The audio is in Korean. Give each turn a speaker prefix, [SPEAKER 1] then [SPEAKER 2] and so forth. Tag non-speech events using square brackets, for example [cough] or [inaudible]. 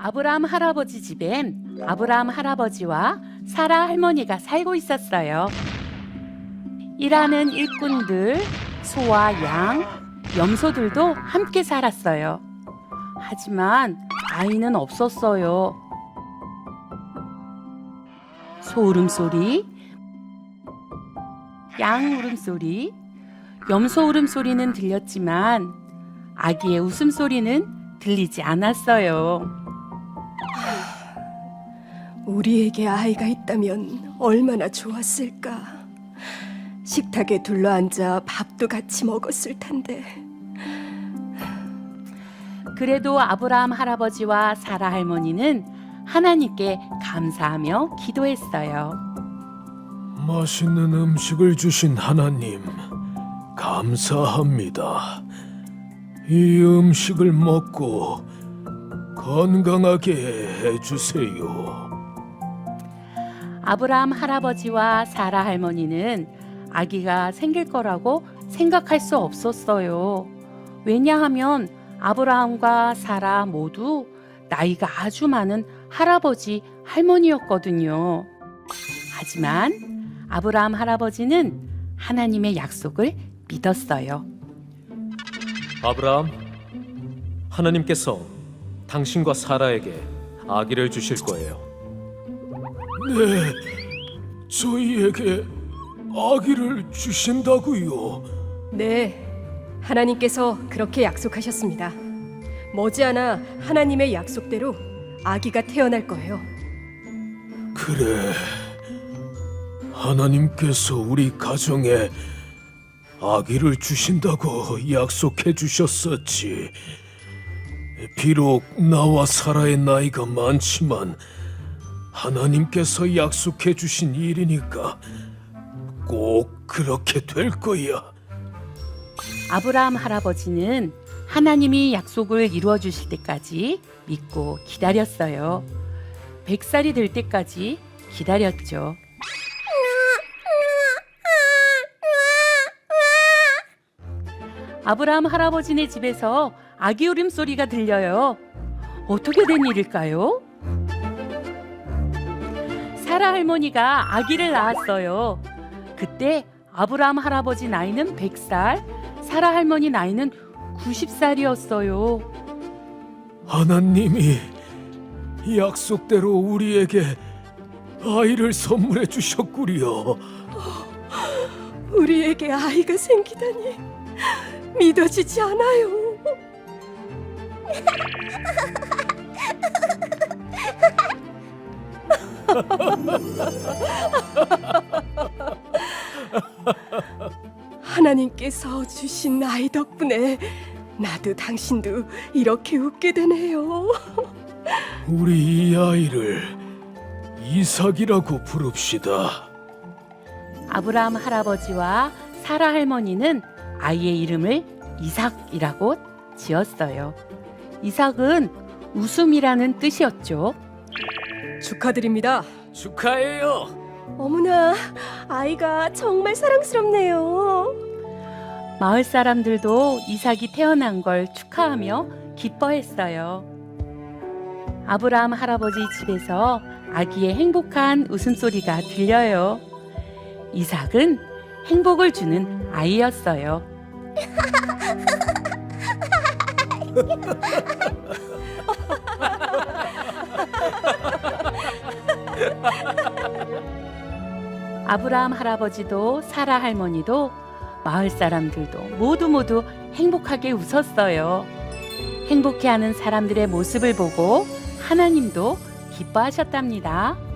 [SPEAKER 1] 아브라함 할아버지 집엔 아브라함 할아버지와 사라 할머니가 살고 있었어요. 일하는 일꾼들, 소와 양, 염소들도 함께 살았어요. 하지만 아이는 없었어요. 소 울음소리, 양 울음소리, 염소 울음소리는 들렸지만 아기의 웃음소리는 들리지 않았어요.
[SPEAKER 2] 우리에게 아이가 있다면 얼마나 좋았을까. 식탁에 둘러앉아 밥도 같이 먹었을 텐데.
[SPEAKER 1] 그래도 아브라함 할아버지와 사라 할머니는 하나님께 감사하며 기도했어요.
[SPEAKER 3] 맛있는 음식을 주신 하나님, 감사합니다. 이 음식을 먹고 건강하게 해주세요.
[SPEAKER 1] 아브라함 할아버지와 사라 할머니는 아기가 생길 거라고 생각할 수 없었어요. 왜냐하면 아브라함과 사라 모두 나이가 아주 많은 할아버지, 할머니였거든요. 하지만 아브라함 할아버지는 하나님의 약속을 믿었어요.
[SPEAKER 4] 아브라함, 하나님께서 당신과 사라에게 아기를 주실 거예요.
[SPEAKER 3] 네, 저희에게 아기를 주신다고요.
[SPEAKER 2] 네, 하나님께서 그렇게 약속하셨습니다. 머지않아 하나님의 약속대로 아기가 태어날 거예요.
[SPEAKER 3] 그래, 하나님께서 우리 가정에 아기를 주신다고 약속해 주셨었지. 비록 나와 사라의 나이가 많지만 하나님께서 약속해 주신 일이니까 꼭 그렇게 될 거야.
[SPEAKER 1] 아브라함 할아버지는 하나님이 약속을 이루어 주실 때까지 믿고 기다렸어요. 100살이 될 때까지 기다렸죠. 아브라함 할아버지네 집에서 아기 울음소리가 들려요. 어떻게 된 일일까요? 사라 할머니가 아기를 낳았어요. 그때 아브라함 할아버지 나이는 100살, 사라 할머니 나이는 90살이었어요.
[SPEAKER 3] 하나님이 약속대로 우리에게 아이를 선물해 주셨구려.
[SPEAKER 2] 우리에게 아이가 생기다니 믿어지지 않아요. [laughs] 하나님께서 주신 아이 덕분에 나도 당신도 이렇게 웃게 되네요. [laughs]
[SPEAKER 3] 우리 이 아이를 이삭이라고 부릅시다.
[SPEAKER 1] 아브라함 할아버지와 사라 할머니는 아이의 이름을 이삭이라고 지었어요. 이삭은 웃음이라는 뜻이었죠.
[SPEAKER 2] 축하드립니다.
[SPEAKER 4] 축하해요.
[SPEAKER 2] 어머나, 아이가 정말 사랑스럽네요.
[SPEAKER 1] 마을 사람들도 이삭이 태어난 걸 축하하며 기뻐했어요. 아브라함 할아버지 집에서 아기의 행복한 웃음소리가 들려요. 이삭은 행복을 주는 아이였어요. [laughs] 아브라함 할아버지도 사라 할머니도 마을 사람들도 모두 모두 행복하게 웃었어요. 행복해하는 사람들의 모습을 보고 하나님도 기뻐하셨답니다.